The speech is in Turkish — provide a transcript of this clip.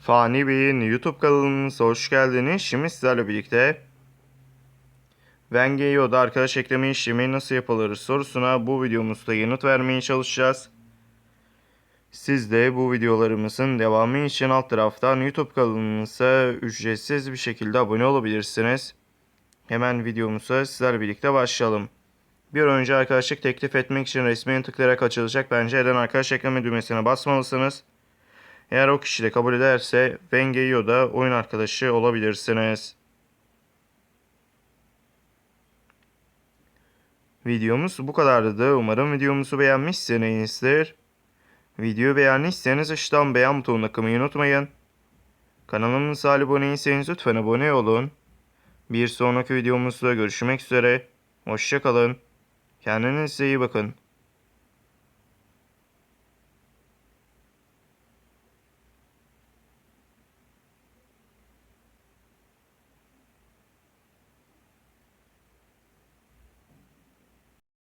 Fani Bey'in YouTube kanalımıza hoş geldiniz. Şimdi sizlerle birlikte Vengeyo'da arkadaş ekleme işlemi nasıl yapılır sorusuna bu videomuzda yanıt vermeye çalışacağız. Siz de bu videolarımızın devamı için alt taraftan YouTube kanalımıza ücretsiz bir şekilde abone olabilirsiniz. Hemen videomuza sizlerle birlikte başlayalım. Bir önce arkadaşlık teklif etmek için resmiye tıklayarak açılacak pencereden arkadaş ekleme düğmesine basmalısınız. Eğer o kişi de kabul ederse Vengeyo'da oyun arkadaşı olabilirsiniz. Videomuz bu kadardı. Umarım videomuzu beğenmişsinizdir. Videoyu beğendiyseniz aşağıdan beğen butonuna tıklamayı unutmayın. Kanalımıza abone değilseniz lütfen abone olun. Bir sonraki videomuzda görüşmek üzere. Hoşçakalın. Kendinize iyi bakın.